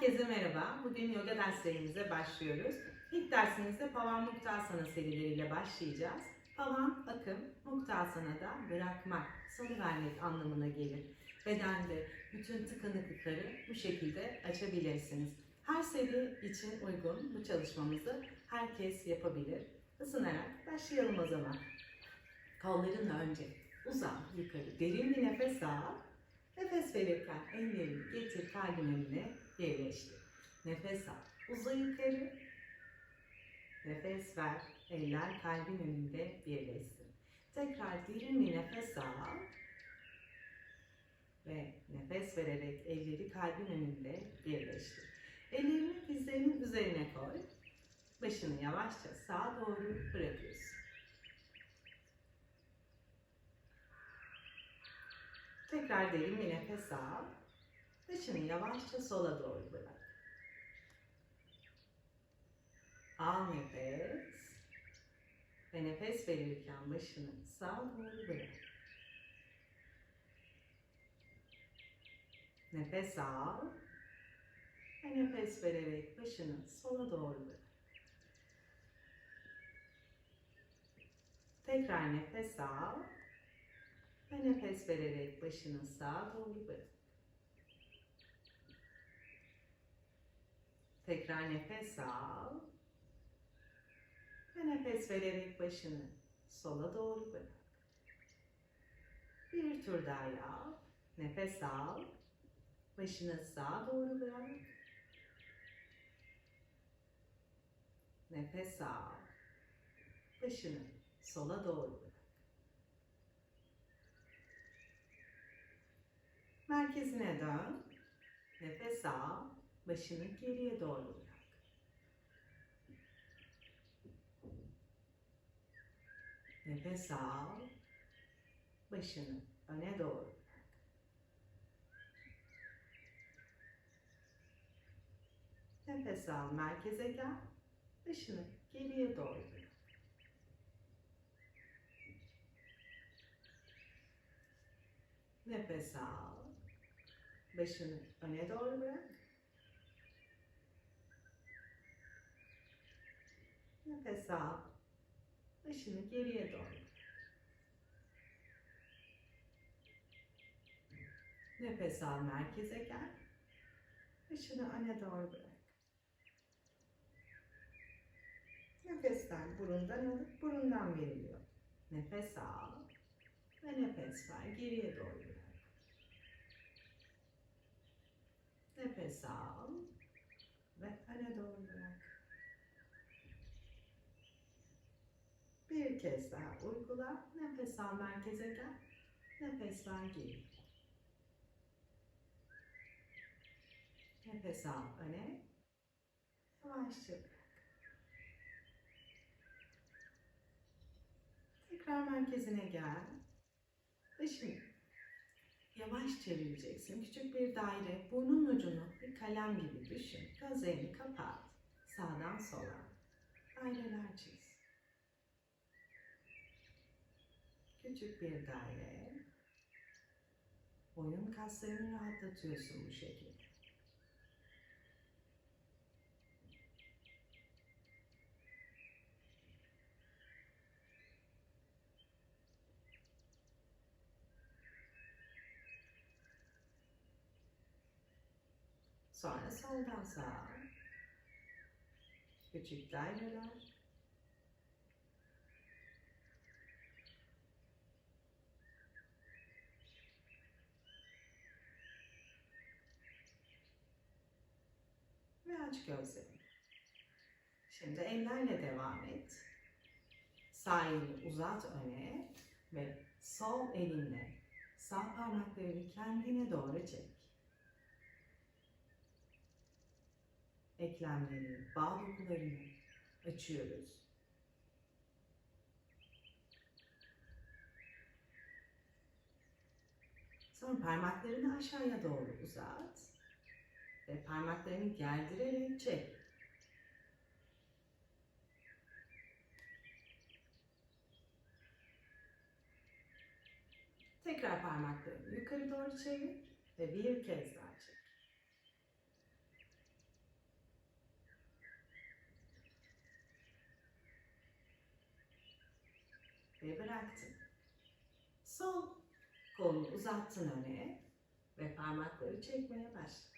Herkese merhaba. Bugün yoga derslerimize başlıyoruz. İlk dersimizde Pavan Muktasana serileriyle başlayacağız. Pavan, akım, Muktasana da bırakmak, salıvermek anlamına gelir. Bedende bütün tıkanıklıkları bu şekilde açabilirsiniz. Her seri için uygun bu çalışmamızı herkes yapabilir. Isınarak başlayalım o zaman. Kollarınla önce uzan yukarı, derin bir nefes al. Nefes verirken ellerini getir kalbin önüne yerleştir. Nefes al. Uza yukarı. Nefes ver. Eller kalbin önünde birleşsin. Tekrar derin bir nefes al. Ve nefes vererek elleri kalbin önünde birleştir. Ellerini dizlerinin üzerine koy. Başını yavaşça sağa doğru bırakıyorsun. Tekrar derin bir nefes al. Başını yavaşça sola doğru bırak. Al nefes. Ve nefes verirken başını sağa doğru bırak. Nefes al. Ve nefes vererek başını sola doğru bırak. Tekrar nefes al. Ve nefes vererek başını sağa doğru bırak. Tekrar nefes al. Ve nefes vererek başını sola doğru bırak. Bir tur daha yap. Nefes al. Başını sağa doğru bırak. Nefes al. Başını sola doğru bırak. Merkezine dön. Nefes al. Başını geriye doğru bırak. Nefes al. Başını öne doğru bırak. Nefes al. Merkeze gel. Başını geriye doğru bırak. Nefes al. Başını öne doğru bırak. Nefes al. Başını geriye doğru. Nefes al merkeze gel. Başını öne doğru bırak. Nefesler burundan alıp burundan veriliyor. Nefes al ve nefes ver geriye doğru bırak. Nefes al ve öne doğru bırak. Bir kez daha uygula. Nefes al merkeze gel. Nefes ver geri. Nefes al öne. Yavaşça bırak. Tekrar merkezine gel. Başını yavaş çevireceksin. Küçük bir daire. Burnun ucunu bir kalem gibi düşün. Gözlerini kapat. Sağdan sola. Daireler çiz. Küçük bir daire. Boyun kaslarını rahatlatıyorsun bu şekilde. Sonra soldan sağa. Küçük daireler. Aç gözlerini. Şimdi ellerle devam et. Sağ uzat öne ve sol elinle sağ parmaklarını kendine doğru çek. eklemlerini, bağ dokularını açıyoruz. Sonra parmaklarını aşağıya doğru uzat ve parmaklarını gerdirerek çek. Tekrar parmaklarını yukarı doğru çevir ve bir kez daha çek. Ve bıraktın. Sol kolunu uzattın öne ve parmakları çekmeye başla.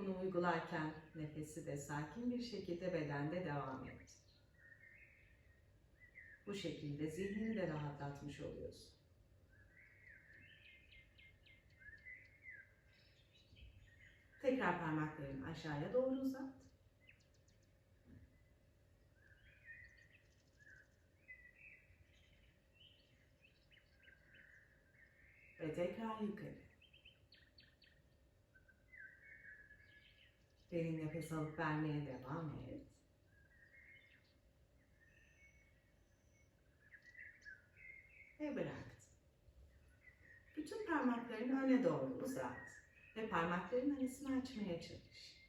Bunu uygularken nefesi de sakin bir şekilde bedende devam et. Bu şekilde zihnini de rahatlatmış oluyorsun. Tekrar parmaklarını aşağıya doğru uzat. Ve tekrar yukarı. Derin nefes alıp vermeye devam et. Ve bıraktın. Bütün parmaklarını öne doğru uzat ve parmakların arasını açmaya çalış.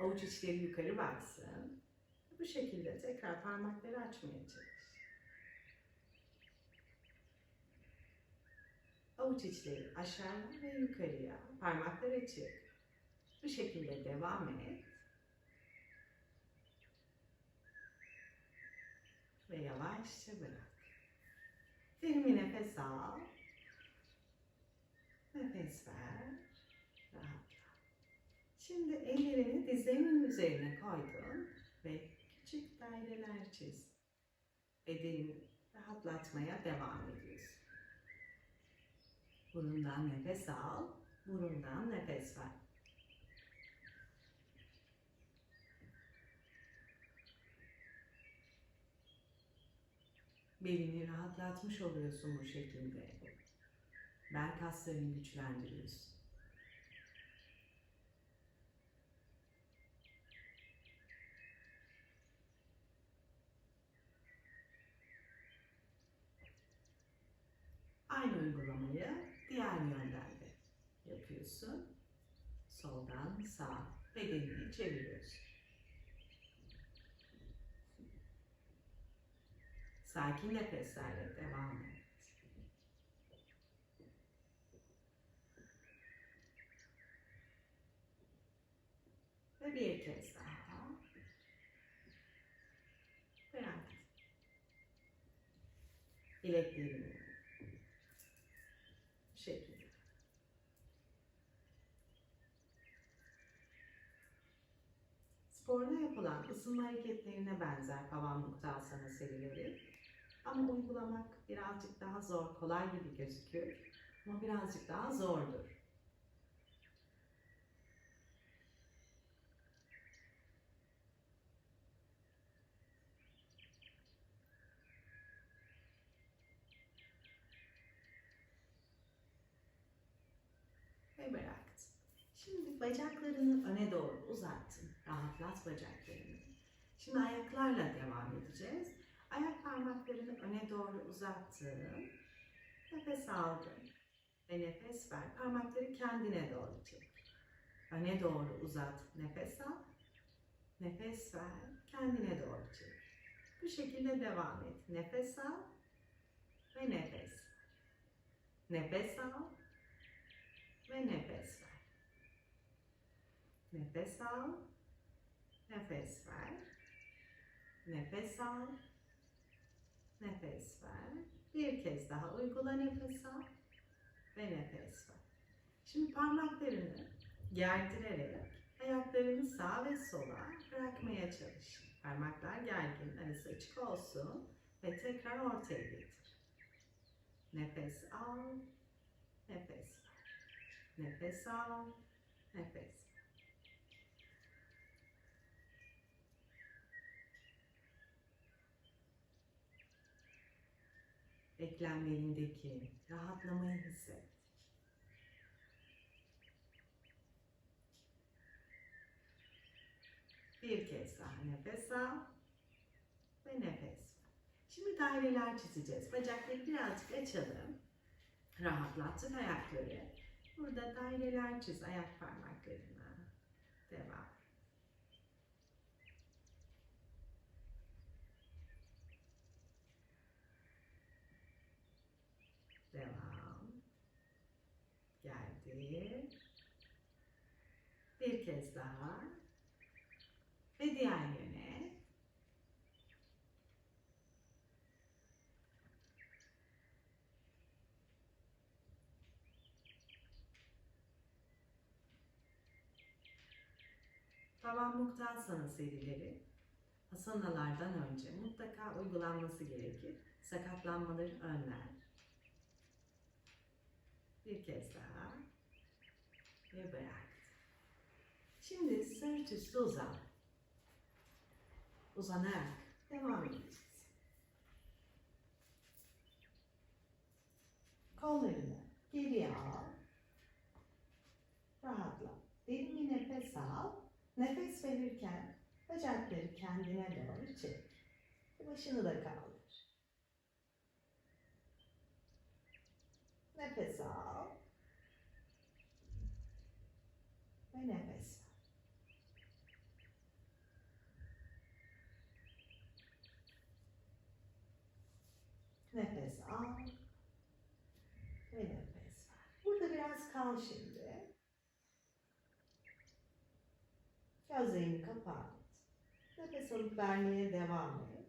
Avuç içleri yukarı baksın. Bu şekilde tekrar parmakları açmaya çalış. Avuç içleri aşağıya ve yukarıya. Parmaklar açık. Bu şekilde devam et. Ve yavaşça bırak. Derin bir nefes al. Nefes ver. Rahatla. Şimdi ellerini dizlerinin üzerine koydun ve küçük daireler çiz. Bedenini rahatlatmaya devam ediyorsun. Burundan nefes al, burundan nefes ver. Belini rahatlatmış oluyorsun bu şekilde. Bel kaslarını güçlendiriyorsun. Aynı uygulamayı diğer yönden de yapıyorsun. Soldan sağ bedenini çeviriyorsun. Sakin nefeslerle devam et. Ve bir kez daha. Bırak. Bileklerini bu şekilde. Sporda yapılan ısınma hareketlerine benzer havan muktasana serileri. Ama uygulamak birazcık daha zor, kolay gibi gözüküyor. Ama birazcık daha zordur. Ve bıraktın. Bacaklarını öne doğru uzattın. Rahatlat bacaklarını. Şimdi ayaklarla devam edeceğiz. Ayak parmaklarını öne doğru uzattın. Nefes aldın. Ve nefes ver. Parmakları kendine doğru çek. Öne doğru uzat. Nefes al. Nefes ver. Kendine doğru çek. Bu şekilde devam et. Nefes al. Ve nefes. Nefes al. Ve nefes ver. Nefes al. Nefes ver. Nefes al. Nefes ver. Bir kez daha uygula nefes al ve nefes ver. Şimdi parmaklarını gerdirerek ayaklarını sağa ve sola bırakmaya çalış. Parmaklar gergin, arası açık olsun ve tekrar ortaya getir. Nefes al, nefes ver. Nefes al, nefes ver. eklemlerindeki rahatlamayı hisset. Bir kez daha nefes al ve nefes. Şimdi daireler çizeceğiz. Bacakları birazcık açalım. Rahatlattık ayakları. Burada daireler çiz ayak parmaklarına. Devam. Geldi. Bir kez daha. Ve diğer yöne. Tavan Muktasana serileri asanalardan önce mutlaka uygulanması gerekir. Sakatlanmaları önler. Bir kez daha. Ve bırak. Şimdi sırt üstü uzan. Uzanarak devam edeceğiz. Kollarını geriye al. Rahatla. Derin bir nefes al. Nefes verirken bacakları kendine doğru çek. Başını da kaldır. Nefes al. Ve nefes ver. Nefes al. Ve nefes ver. Burada biraz kal şimdi. Gözlerini kapat. Nefes alıp vermeye devam et.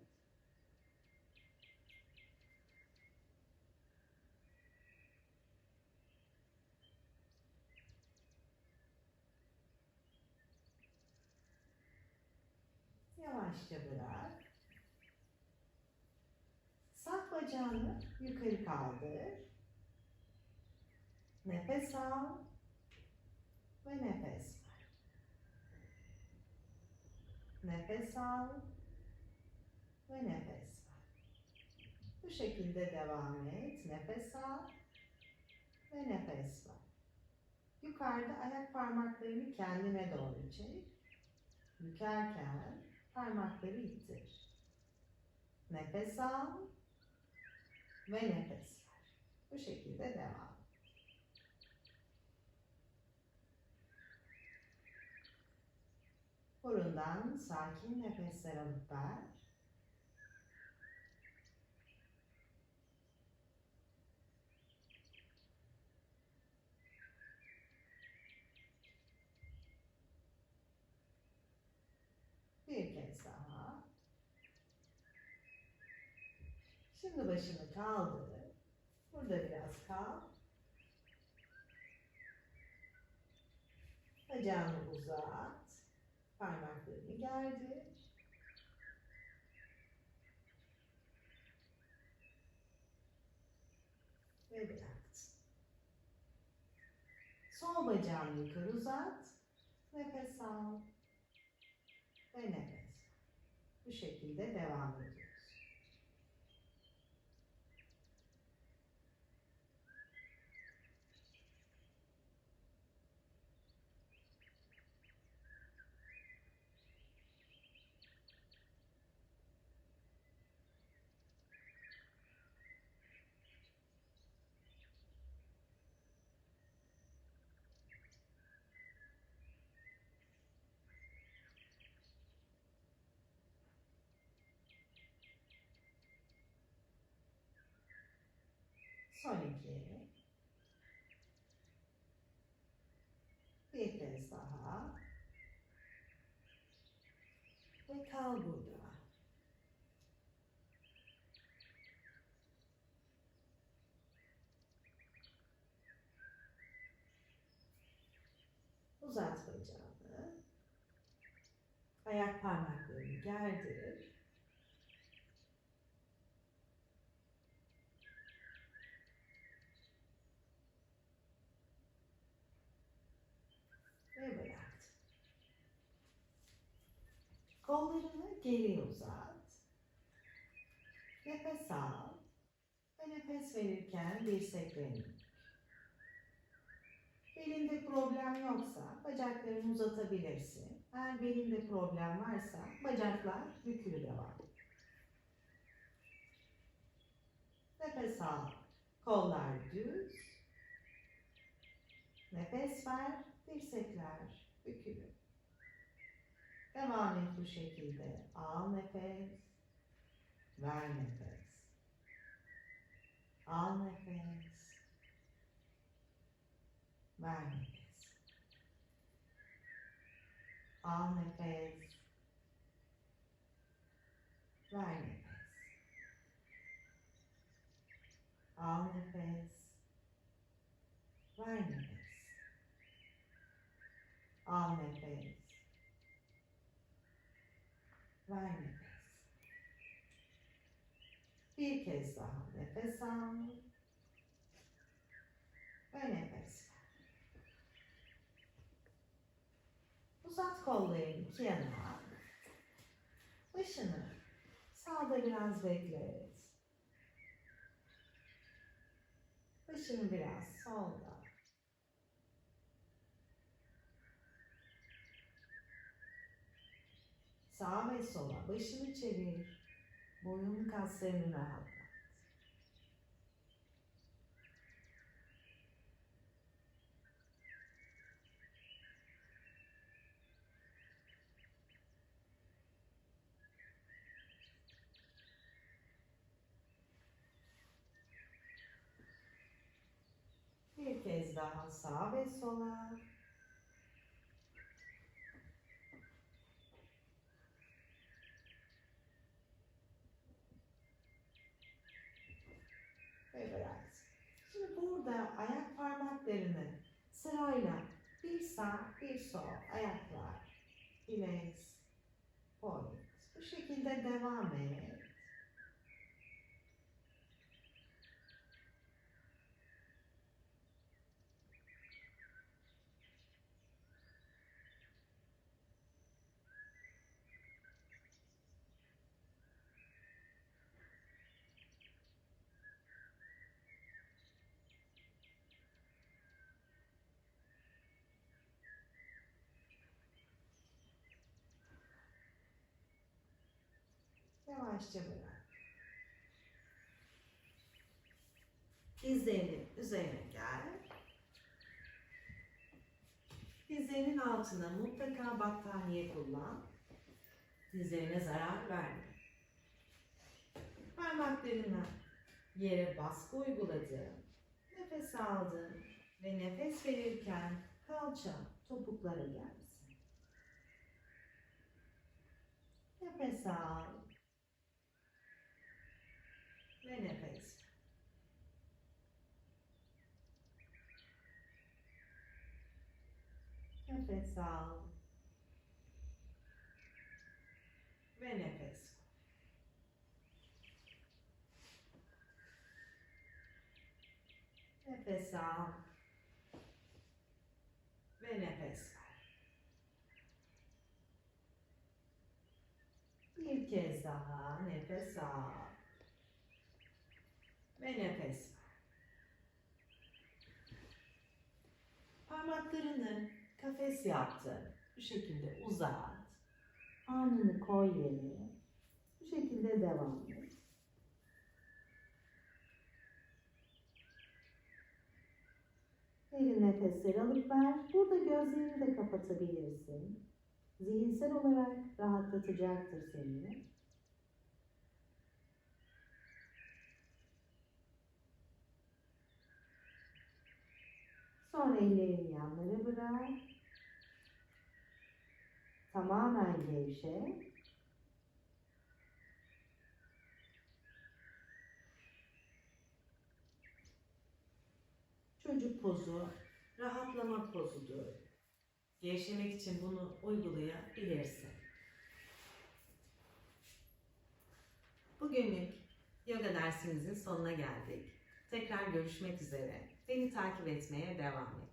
Yavaşça bırak. Sağ bacağını yukarı kaldır. Nefes al ve nefes ver. Nefes al ve nefes ver. Bu şekilde devam et. Nefes al ve nefes ver. Yukarıda ayak parmaklarını kendine doğru çek. Bükerken parmakları ittir. Nefes al ve nefes ver. Bu şekilde devam. Burundan sakin nefesler alıp ver. Bir kez daha. Şimdi başını kaldır. Burada biraz kal. Bacağını uzat. Parmaklarını gerdir. Ve bıraktın. Sol bacağını yukarı uzat. Nefes al. Ve nefes. Bu şekilde devam ediyoruz. Son iki. Bir kez daha. Ve kal burada. Uzat bacağını. Ayak parmaklarını gerdir. Ve bıraktın. Kollarını geri uzat. Nefes al. Ve nefes verirken dirseklerini. Belinde problem yoksa bacaklarını uzatabilirsin. Eğer belinde problem varsa bacaklar bükülü devam. Nefes al. Kollar düz. Nefes ver. Dirsekler bükülü. Devam et bu şekilde. Al nefes. Ver nefes. Al nefes. Ver nefes. Al nefes. Ver nefes. Al nefes. Ver nefes. Al nefes. Ver nefes. Bir kez daha nefes al. Ve nefes ver. Uzat kollarını iki yana. Başını sağda biraz beklet. Başını biraz solda. Sağa ve sola başını çevir. Boyun kaslarını rahatlat. Bir kez daha sağa ve sola. Ve bırak. Şimdi burada ayak parmaklarını sırayla bir sağ bir sol ayaklar, bilek, boyun. Bu şekilde devam et. Yavaşça bırak. Dizlerinin üzerine gel. Dizlerinin altına mutlaka battaniye kullan. Dizlerine zarar verme. Parmaklarına yere baskı uyguladın. Nefes aldın ve nefes verirken kalça topuklara gelsin. Nefes al ve nefes. Nefes al ve nefes. Nefes al ve nefes ver. Bir kez daha nefes al ve nefes. Parmaklarını kafes yaptın. Bu şekilde uzat. Alnını koy yere. Bu şekilde devam et. Derin nefesler alıp ver. Burada gözlerini de kapatabilirsin. Zihinsel olarak rahatlatacaktır seni. Sonra ellerini yanlara bırak. Tamamen gevşe. Çocuk pozu, rahatlama pozudur. Gevşemek için bunu uygulayabilirsin. Bugünlük yoga dersimizin sonuna geldik. Tekrar görüşmek üzere. Beni takip etmeye devam et.